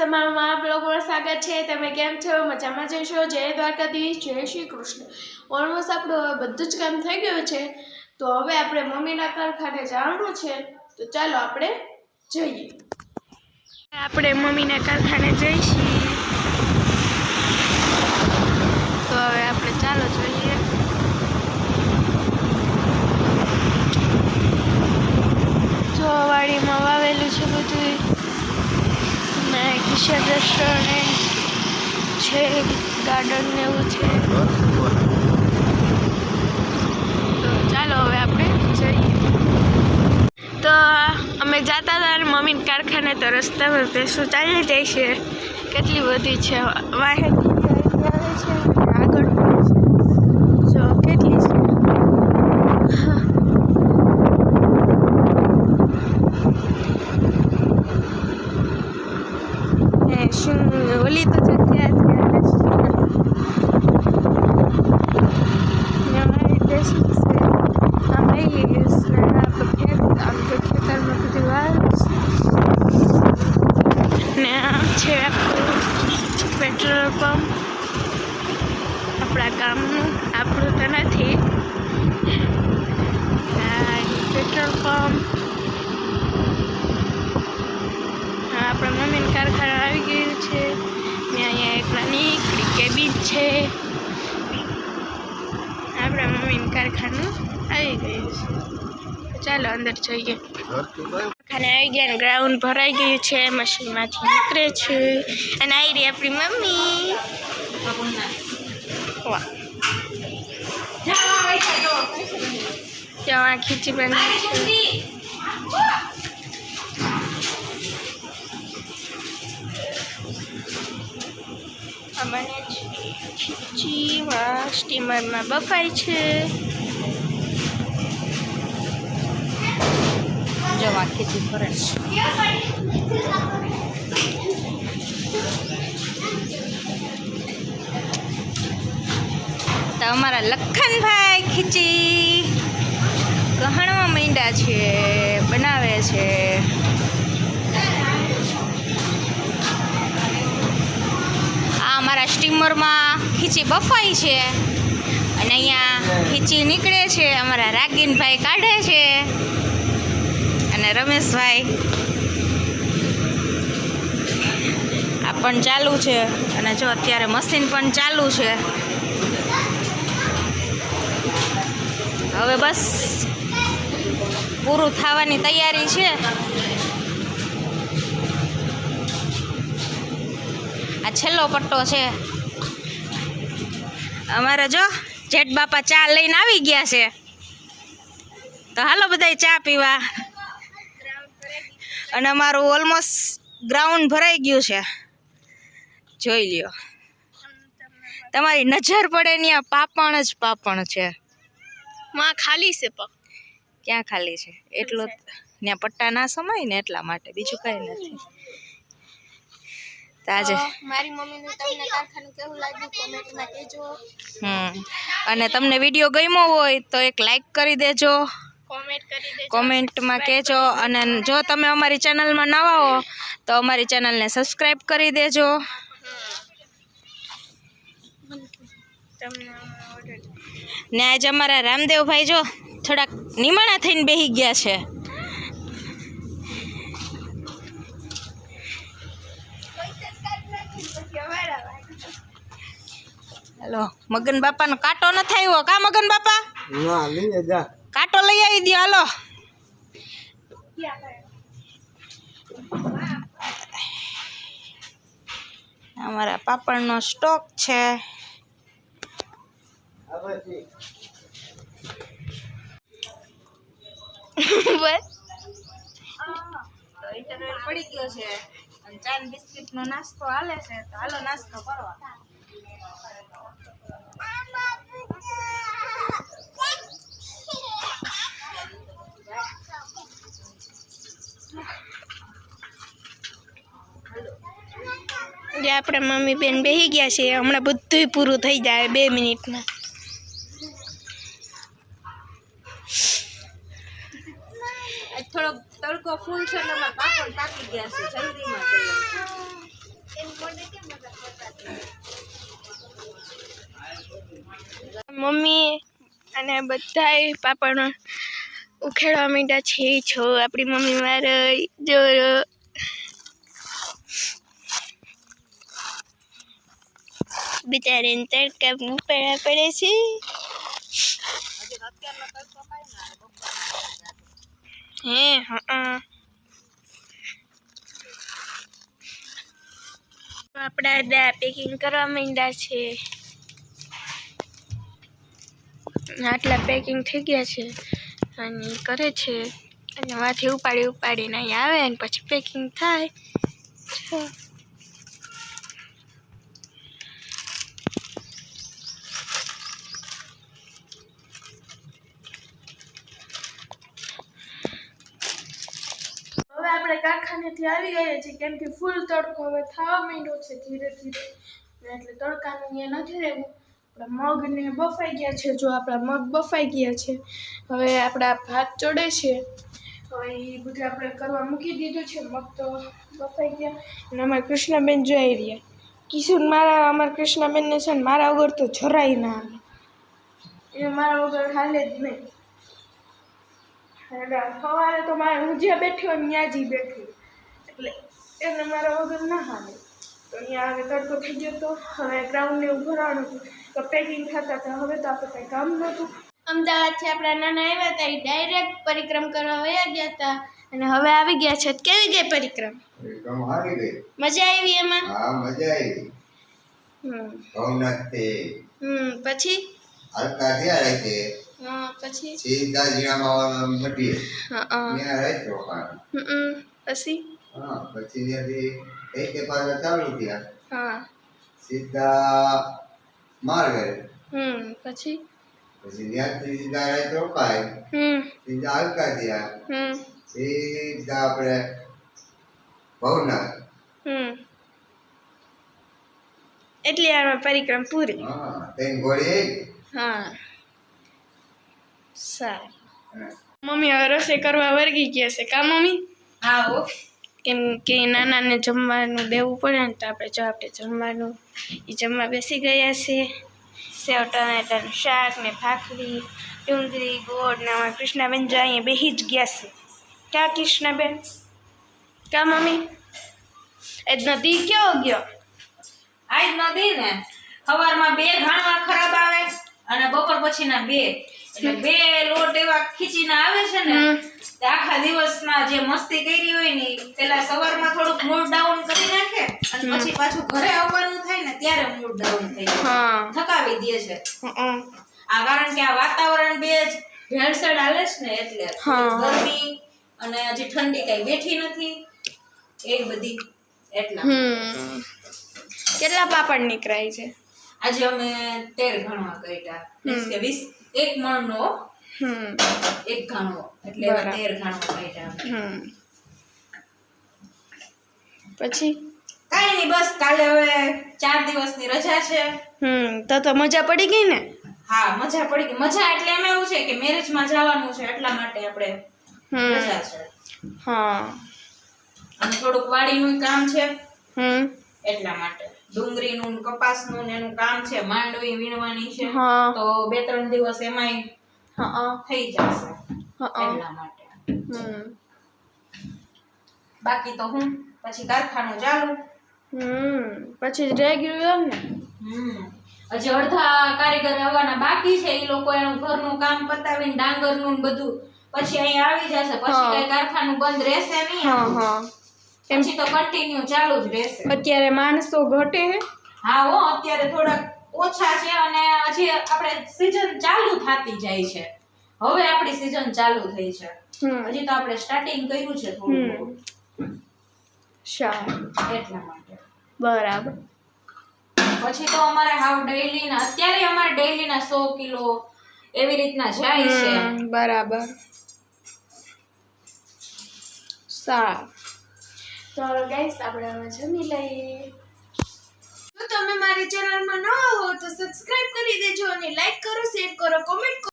તમારું આપ લોકોનું સ્વાગત છે. તમે કેમ છો? મજામાં જઈશો જય દ્વારકાધીશ, જય શ્રી કૃષ્ણ. ઓલમોસ્ટ આપણું હવે બધું જ કામ થઈ ગયું છે. તો હવે આપણે મમ્મીના કારખાને જવાનું છે. તો ચાલો આપણે જઈએ. આપણે મમ્મીના કારખાને જઈશું તો હવે આપણે ચાલો જોઈએ જો વાડીમાં વાવેલું છે બધું ને કિશન રેસ્ટોરન્ટ છે ગાર્ડન ને એવું છે. તો ચાલો હવે આપણે જઈએ. તો અમે જતા હતા અને મમ્મીને કારખાને તો રસ્તામાં ભેંસો ચાલી જાય છે. કેટલી બધી છે વાહન આવે છે આગળ પણ છે જો કેટલી છે ને શું ઓલી તો જગ્યા અમારી દેશ છે આમ આવી ગયું છે આપણે ખેત આમ તો ખેતરમાં બધી વાર ને આ છે. પેટ્રોલ પંપ આપણા ગામનું આપણું તો નથી. પેટ્રોલ પંપ આપણા મમ્મીનું કારખાનું આવી ગયું છે. ને અહીંયા એક નાની કેબિન છે. આપણા મમ્મીને કારખાનું આવી ગયું છે. ચાલો, અંદર જઈએ. ખાને આવી ગયા ગ્રાઉન્ડ ભરાઈ ગયું છે મશીનમાંથી નીકળે છે. અને આવી રહી આપણી મમ્મી. ત્યાં ખીચી બની અમારે અમને સ્ટીમરમાં બફાય છે. જવા ખેતી કરે તો અમારા લખનભાઈ ખીચી ગહણવા માંડ્યા છે, બનાવે છે. આ અમારા સ્ટીમરમાં ખીચી બફાઈ છે અને અહીંયા ખીચી નીકળે છે, અમારા રાગીનભાઈ કાઢે છે. રમેશભાઈ. આ પણ ચાલુ છે અને જો અત્યારે મશીન પણ ચાલુ છે. હવે બસ પૂરું થવાની તૈયારી છે. આ છેલ્લો પટ્ટો છે. અમારે જો જેઠ બાપા ચા લઈને આવી ગયા છે. તો હાલો બધાય ચા પીવા. અને અમારું ઓલમોસ્ટ ગ્રાઉન્ડ ભરાઈ ગયું છે. જોઈ લ્યો. તમારી નજર પડે ને આ પાપણ જ પાપણ છે. માં ખાલી છે પણ ક્યાં ખાલી છે? એટલો ત્યાં પટ્ટા ના સમાય ને એટલા માટે બીજું કઈ નથી. તાજે મારી મમ્મીનું તમને કારખાનું કેવું લાગ્યું? કોમેન્ટમાં કહેજો. હમ. અને તમને વીડિયો ગમ્યો હોય તો એક લાઈક કરી દેજો. કોમેન્ટમાં કહેજો અને જો તમે અમારી ચેનલમાં નવા હો તો અમારી ચેનલને સબસ્ક્રાઈબ કરી દેજો. ને આજે અમારા રામદેવભાઈ જો થોડાક નિમાણા થઈને બેસી ગયા છે. હેલો મગન બાપાનો કાંટો ન આવ્યો. કા મગન બાપા? ના લઈ જા. કાંટો લઈ આવી દો હાલો. અમારા પાપડનો સ્ટોક છે. બસ. પડી ગયો છે અને ચાર બિસ્કિટનો નાસ્તો હાલે છે તો હાલો નાસ્તો કરવા આપણા મમ્મી બેન બેસી ગયા છે. હમણાં બધું પૂરું થઈ જાય બે મિનિટમાં. થોડોક તડકો ફૂલ છે મમ્મી અને બધાય પાપડ ઉખેડવા માંડ્યા છે. છો આપણી મમ્મી મારે જો બિચારીને તડકા પડ્યા પડે છે. હે, હા. આપણા દા પેકિંગ કરવા માંડ્યા છે. આટલા પેકિંગ થઈ ગયા છે અને કરે છે. અને માથી ઉપાડી ઉપાડીને અહીં આવે ને પછી પેકિંગ થાય. આપણે કારખાનેથી આવી ગયા છીએ. કેમ કે ફૂલ તડકો હવે થવા માંડ્યો છે ધીરે ધીરે. એટલે તડકાનું અહીંયા નથી રહેવું. આપણા મગને બફાઈ ગયા છે. જો આપણા મગ બફાઈ ગયા છે. હવે આપણા ભાત ચડે છે. હવે એ બધું આપણે કરવા મૂકી દીધું છે. મગ તો બફાઈ ગયા. અને અમારા કૃષ્ણબેન જોઈ રહ્યા. કિશુન મારા, અમારા કૃષ્ણબેનને છે ને મારા વગર તો જરાય ના આવે. એ મારા વગર હાલે જ નહીં. એટલે સવારે તો મારે હું જ્યાં બેઠી હોય ને ત્યાં જ ઈ બેઠી. એટલે એને મારા વગર ના હાલે. તો અહીંયા હવે તડકો થઈ ગયો તો હવે ગ્રાઉન્ડને એવું ભરવાનું હતું. તો પેકિંગ થતા હતા. હવે તો આપણે કંઈ કામ નહોતું. અમદાવાદથી આપણા નાના આવ્યા હતા એ ડાયરેક્ટ પરિક્રમ કરવા વયા ગયા હતા. અને હવે આવી ગયા છે. કેવી ગઈ પરિક્રમ? એકદમ હારી ગઈ. મજા આવી એમાં? હા મજા આવી. હમ. ભવનાથ હમ પછી? હલકા રહે છે પછી? સીધા મટીએ. ત્યાં પછી? હા પછી ત્યાંથી એક તે પાછા ચાલુ થયા. હા. સીધા માર્ગે. હમ પછી? પછી ત્યાંથી સીધા રહે રોકાય. હમ. સીધા હલકા થયા. હમ. સીધા આપણે ભવનાથ. હમ. એટલે પરિક્રમ પૂરી. હા ઘોડી હા. સારું. મમ્મી હવે રસોઈ કરવા વર્ગી ગયા છે કા મમ્મી? આવો. કેમ કે નાનાને જમવાનું દેવું પડે ને તો આપણે જો આપણે જમવાનું એ જમવા બેસી ગયા છે. સેવ ટમેટાનું શાક ને ભાખરી ડુંગળી ગોળ ને અમારા કૃષ્ણાબેન જો અહીંયા બેસી જ ગયા છે. ક્યાં કૃષ્ણાબેન? કા મમ્મી? એ નદી કયો ગયો? આજ નદી ને. સવારમાં બે ઘાણવા ખરાબ આવે અને બપોર પછીના બે. એટલે બે લોટ એવા ખીચીને આવે છે ને આખા દિવસ દિવસમાં જે મસ્તી કરી હોય ને પેલા પેલા સવારમાં થોડુંક મૂડ ડાઉન કરી નાખે અને પછી પાછું ઘરે આવવાનું થાય ને ત્યારે મૂડ ડાઉન થઈ જાય. થકાવી દે છે. આ કારણ કે આ વાતાવરણ બે જ ભેળસેળ હાલે છે ને એટલે ગરમી અને હજી ઠંડી કઈ બેઠી નથી. એ બધી એટલા. કેટલા પાપડ નીકળાય છે? આજે અમે તેર ઘણવા કર્યા કે વીસ એક મણનો નો એક ઘાણો એટલે એવા તેર ઘાણવા કર્યા પછી? કાંઈ નહીં બસ કાલે હવે ચાર દિવસની રજા છે. હમ તો તો મજા પડી ગઈ ને? હા મજા પડી ગઈ. મજા એટલે એમ એવું છે કે મેરેજમાં જવાનું છે એટલા માટે આપણે મજા રજા છે. હા. અને થોડુંક વાડીનું કામ છે હમ. એટલા માટે. ડુંગળીનું કપાસ કપાસનું ને એનું કામ છે માંડવી વીણવાની છે તો બે ત્રણ દિવસ એમાંય હા થઈ જશે એટલા માટે. બાકી તો હું પછી કારખાનું ચાલુ? હમ પછી રેગ્યુલર ને? હમ. હજી અડધા કારીગર આવવાના બાકી છે એ લોકો એનું ઘરનું કામ પતાવીને ડાંગરનું ને બધું. પછી અહીં આવી જશે પછી કઈ કારખાનું બંધ રહેશે નહીં હા આપણું. પછી તો કન્ટિન્યુ ચાલુ જ રહેશે. અત્યારે માણસો ઘટે હે હા અત્યારે થોડાક ઓછા છે અને હજી આપણે સીઝન ચાલુ થતી જાય છે. હવે આપણી સીઝન ચાલુ થઈ છે. હજી તો આપણે સ્ટાર્ટિંગ કર્યું છે થોડું સારું. એટલા માટે. બરાબર. પછી તો અમારે હાવ ડેઈલી ના અત્યારે અમારે ડેઈલી ના સો કિલો એવી રીતના જાય છે. બરાબર. સારું. તો ગાઈસ આપણે હવે જમી લઈએ. તો તમે મારી ચેનલમાં ન હો તો સબસ્ક્રાઇબ કરી દેજો અને લાઈક કરો શેર કરો કોમેન્ટ